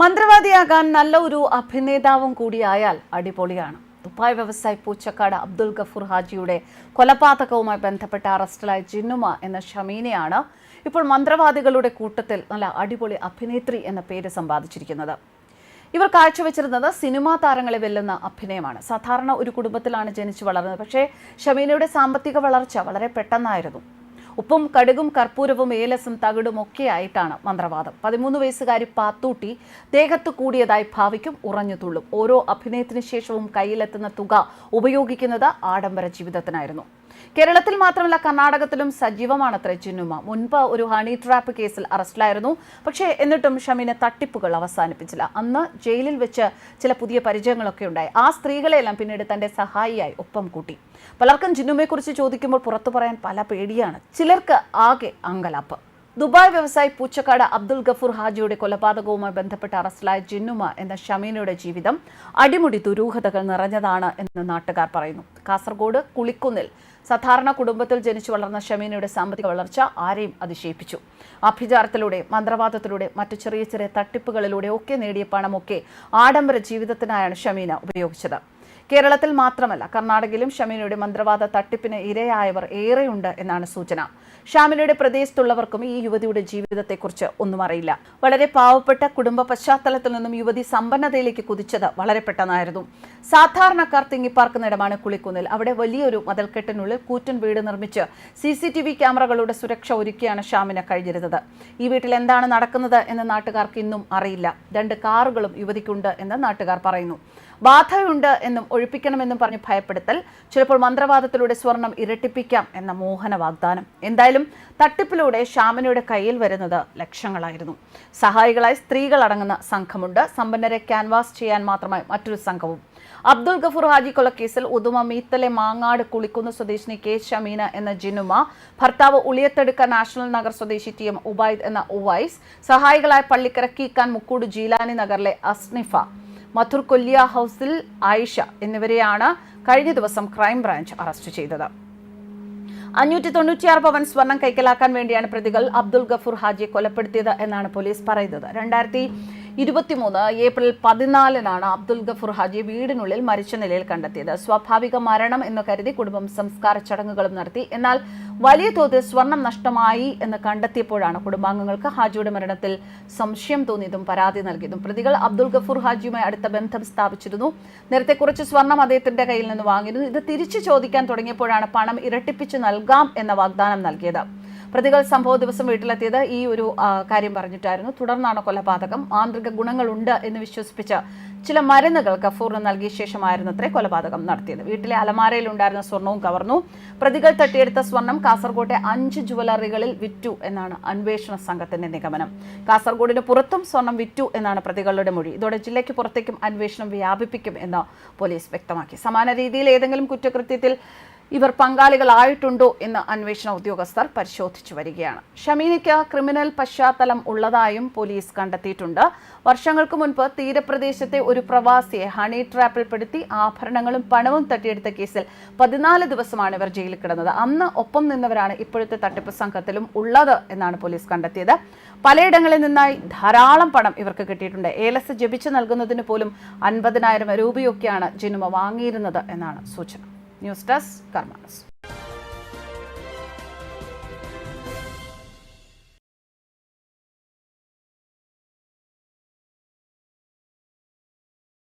മന്ത്രവാദിയാകാൻ നല്ല ഒരു അഭിനേതാവും കൂടിയായാൽ അടിപൊളിയാണ്. ദുബായ് വ്യവസായി പൂച്ചക്കാട് അബ്ദുൽ ഗഫൂർ ഹാജിയുടെ കൊലപാതകവുമായി ബന്ധപ്പെട്ട അറസ്റ്റിലായ ജിന്നുമ എന്ന ഷമീനയാണ് ഇപ്പോൾ മന്ത്രവാദികളുടെ കൂട്ടത്തിൽ നല്ല അടിപൊളി അഭിനേത്രി എന്ന പേര് സമ്പാദിച്ചിരിക്കുന്നത്. ഇവർ കാഴ്ചവെച്ചിരുന്നത് സിനിമാ താരങ്ങളെ വെല്ലുന്ന അഭിനയമാണ്. സാധാരണ ഒരു കുടുംബത്തിലാണ് ജനിച്ചു വളർന്നത്. പക്ഷേ ഷമീനയുടെ സാമ്പത്തിക വളർച്ച വളരെ പെട്ടെന്നായിരുന്നു. ഉപ്പും കടുകും കർപ്പൂരവും ഏലസും തകിടും ഒക്കെ ആയിട്ടാണ് മന്ത്രവാദം. പതിമൂന്ന് വയസ്സുകാരി പാത്തൂട്ടി ദേഹത്ത് കൂടിയതായി ഭാവിക്കും ഉറഞ്ഞു തുള്ളും. ഓരോ അഭിനയത്തിന് ശേഷവും കയ്യിലെത്തുന്ന തുക ഉപയോഗിക്കുന്നത് ആഡംബര ജീവിതത്തിനായിരുന്നു. കേരളത്തിൽ മാത്രമല്ല കർണാടകത്തിലും സജീവമാണത്രേ ചിന്നുമ മുൻപ് ഒരു ഹണി ട്രാപ്പ് കേസിൽ അറസ്റ്റിലായിരുന്നു. പക്ഷേ എന്നിട്ടും ഷമീനെ തട്ടിപ്പുകൾ അവസാനിപ്പിച്ചില്ല. അന്ന് ജയിലിൽ വെച്ച് ചില പുതിയ പരിചയങ്ങളൊക്കെ ഉണ്ടായി. ആ സ്ത്രീകളെല്ലാം പിന്നീട് തന്റെ സഹായിയായി ഒപ്പം കൂട്ടി. പലർക്കും ജിന്നുമയെക്കുറിച്ച് ചോദിക്കുമ്പോൾ പുറത്തു പറയാൻ പല പേടിയാണ്. ചിലർക്ക് ആകെ അങ്കലാപ്പ്. ദുബായ് വ്യവസായി പൂച്ചക്കാട് അബ്ദുൾ ഗഫൂർ ഹാജിയുടെ കൊലപാതകവുമായി ബന്ധപ്പെട്ട് അറസ്റ്റിലായ ജിന്നുമ എന്ന ഷമീനയുടെ ജീവിതം അടിമുടി ദുരൂഹതകൾ നിറഞ്ഞതാണ് എന്ന് നാട്ടുകാർ പറയുന്നു. കാസർഗോഡ് കുളിക്കുന്നിൽ സാധാരണ കുടുംബത്തിൽ ജനിച്ചു വളർന്ന ഷമീനയുടെ സാമ്പത്തിക വളർച്ച ആരെയും അതിശയിപ്പിച്ചു. അഭിചാരത്തിലൂടെ മന്ത്രവാദത്തിലൂടെ മറ്റു ചെറിയ ചെറിയ തട്ടിപ്പുകളിലൂടെ ഒക്കെ നേടിയ പണമൊക്കെ ആഡംബര ജീവിതത്തിനായാണ് ഷമീന ഉപയോഗിച്ചത്. കേരളത്തിൽ മാത്രമല്ല കർണാടകയിലും ഷമീനയുടെ മന്ത്രവാദ തട്ടിപ്പിന് ഇരയായവർ ഏറെയുണ്ട് എന്നാണ് സൂചന. ഷാമിനയുടെ പ്രദേശത്തുള്ളവർക്കും ഈ യുവതിയുടെ ജീവിതത്തെക്കുറിച്ച് ഒന്നും അറിയില്ല. വളരെ പാവപ്പെട്ട കുടുംബ പശ്ചാത്തലത്തിൽ നിന്നും യുവതി സമ്പന്നതയിലേക്ക് കുതിച്ചത് വളരെ പെട്ടെന്നായിരുന്നു. സാധാരണക്കാർ തിങ്ങിപ്പാർക്കുന്നിടമാണ് കുളിക്കുന്നിൽ. അവിടെ വലിയൊരു മതൽക്കെട്ടിനുള്ളിൽ കൂറ്റൻ വീട് നിർമ്മിച്ച് സി സി ടി വി ക്യാമറകളുടെ സുരക്ഷ ഒരുക്കിയാണ് ഷാമിന കഴിഞ്ഞിരുന്നത്. ഈ വീട്ടിൽ എന്താണ് നടക്കുന്നത് എന്ന് നാട്ടുകാർക്ക് ഇന്നും അറിയില്ല. രണ്ട് കാറുകളും യുവതിക്കുണ്ട് എന്ന് നാട്ടുകാർ പറയുന്നു. ബാധയുണ്ട് എന്നും ഒഴിപ്പിക്കണമെന്നും പറഞ്ഞ് ഭയപ്പെടുത്തൽ ചിലപ്പോൾ മന്ത്രവാദത്തിലൂടെ സ്വർണം ഇരട്ടിപ്പിക്കാം എന്ന മോഹന വാഗ്ദാനം. എന്തായാലും തട്ടിപ്പിലൂടെ ശ്യാമനയുടെ കയ്യിൽ വരുന്നത് ലക്ഷങ്ങളായിരുന്നു. സഹായികളായി സ്ത്രീകൾ അടങ്ങുന്ന സംഘമുണ്ട്. സമ്പന്നരെ ക്യാൻവാസ് ചെയ്യാൻ മാത്രമായി മറ്റൊരു സംഘവും. അബ്ദുൾ ഗഫൂർ ഹാജി കൊലക്കേസിൽ ഉദുമ മീത്തലെ മാങ്ങാട് കുളിക്കുന്ന സ്വദേശിനി കെ ഷമീന എന്ന ജിനുമ ഭർത്താവ് ഉളിയത്തെടുക്ക നാഷണൽ നഗർ സ്വദേശി ടി എം ഉബൈദ് എന്ന ഉവൈസ് സഹായികളായ പള്ളിക്കര കീക്കാൻ മുക്കൂട് ജീലാനി നഗറിലെ അസ്നിഫ. മഥുർ കൊല്ലിയ ഹൗസിൽ ആയിഷ എന്നിവരെയാണ് കഴിഞ്ഞ ദിവസം ക്രൈംബ്രാഞ്ച് അറസ്റ്റ് ചെയ്തത്. അഞ്ഞൂറ്റി തൊണ്ണൂറ്റിയാറ് പവൻ സ്വർണം കൈക്കലാക്കാൻ വേണ്ടിയാണ് പ്രതികൾ അബ്ദുൾ ഗഫൂർ ഹാജിയെ കൊലപ്പെടുത്തിയത് എന്നാണ് പോലീസ് പറയുന്നത്. രണ്ടായിരത്തി ഇരുപത്തിമൂന്ന് ഏപ്രിൽ പതിനാലിനാണ് അബ്ദുൽ ഗഫൂർ ഹാജി വീടിനുള്ളിൽ മരിച്ച നിലയിൽ കണ്ടെത്തിയത്. സ്വാഭാവിക മരണം എന്ന് കരുതി കുടുംബം സംസ്കാര ചടങ്ങുകളും നടത്തി. എന്നാൽ വലിയ തോതിൽ സ്വർണം നഷ്ടമായി എന്ന് കണ്ടെത്തിയപ്പോഴാണ് കുടുംബാംഗങ്ങൾക്ക് ഹാജിയുടെ മരണത്തിൽ സംശയം തോന്നിയതും പരാതി നൽകിയതും. പ്രതികൾ അബ്ദുൽ ഗഫൂർ ഹാജിയുമായി അടുത്ത ബന്ധം സ്ഥാപിച്ചിരുന്നു. നേരത്തെ കുറച്ച് സ്വർണം അദ്ദേഹത്തിന്റെ കയ്യിൽ നിന്ന് വാങ്ങിയിരുന്നു. ഇത് തിരിച്ചു ചോദിക്കാൻ തുടങ്ങിയപ്പോഴാണ് പണം ഇരട്ടിപ്പിച്ച് നൽകാം എന്ന വാഗ്ദാനം നൽകിയത്. പ്രതികൾ സംഭവ ദിവസം വീട്ടിലെത്തിയത് ഈ ഒരു കാര്യം പറഞ്ഞിട്ടായിരുന്നു. തുടർന്നാണ് കൊലപാതകം. ആന്തരിക ഗുണങ്ങളുണ്ട് എന്ന് വിശ്വസിപ്പിച്ച് ചില മരുന്നുകൾ ഗഫൂറിന് നൽകിയ ശേഷമായിരുന്നു അത്രേ കൊലപാതകം നടത്തിയത്. വീട്ടിലെ അലമാരയിൽ ഉണ്ടായിരുന്ന സ്വർണവും കവർന്നു. പ്രതികൾ തട്ടിയെടുത്ത സ്വർണം കാസർകോട്ടെ അഞ്ച് ജുവലറികളിൽ വിറ്റു എന്നാണ് അന്വേഷണ സംഘത്തിന്റെ നിഗമനം. കാസർഗോഡിന് പുറത്തും സ്വർണം വിറ്റു എന്നാണ് പ്രതികളുടെ മൊഴി. ഇതോടെ ജില്ലയ്ക്ക് പുറത്തേക്കും അന്വേഷണം വ്യാപിപ്പിക്കും എന്ന് പോലീസ് വ്യക്തമാക്കി. സമാന രീതിയിൽ ഏതെങ്കിലും കുറ്റകൃത്യത്തിൽ ഇവർ പങ്കാളികളായിട്ടുണ്ടോ എന്ന് അന്വേഷണ ഉദ്യോഗസ്ഥർ പരിശോധിച്ചു വരികയാണ്. ഷമീനയ്ക്ക് ക്രിമിനൽ പശ്ചാത്തലം ഉള്ളതായും പോലീസ് കണ്ടെത്തിയിട്ടുണ്ട്. വർഷങ്ങൾക്ക് മുൻപ് തീരപ്രദേശത്തെ ഒരു പ്രവാസിയെ ഹണി ട്രാപ്പിൽപ്പെടുത്തി ആഭരണങ്ങളും പണവും തട്ടിയെടുത്ത കേസിൽ പതിനാല് ദിവസമാണ് ഇവർ ജയിലിൽ കിടന്നത്. അന്ന് ഒപ്പം നിന്നവരാണ് ഇപ്പോഴത്തെ തട്ടിപ്പ് സംഘത്തിലും ഉള്ളത് എന്നാണ് പോലീസ് കണ്ടെത്തിയത്. പലയിടങ്ങളിൽ നിന്നായി ധാരാളം പണം ഇവർക്ക് കിട്ടിയിട്ടുണ്ട്. ഏലസ് ജപിച്ചു നൽകുന്നതിന് പോലും അൻപതിനായിരം രൂപയൊക്കെയാണ് ജിനുമ വാങ്ങിയിരുന്നത് എന്നാണ് സൂചന. News desk കർമാനസ്.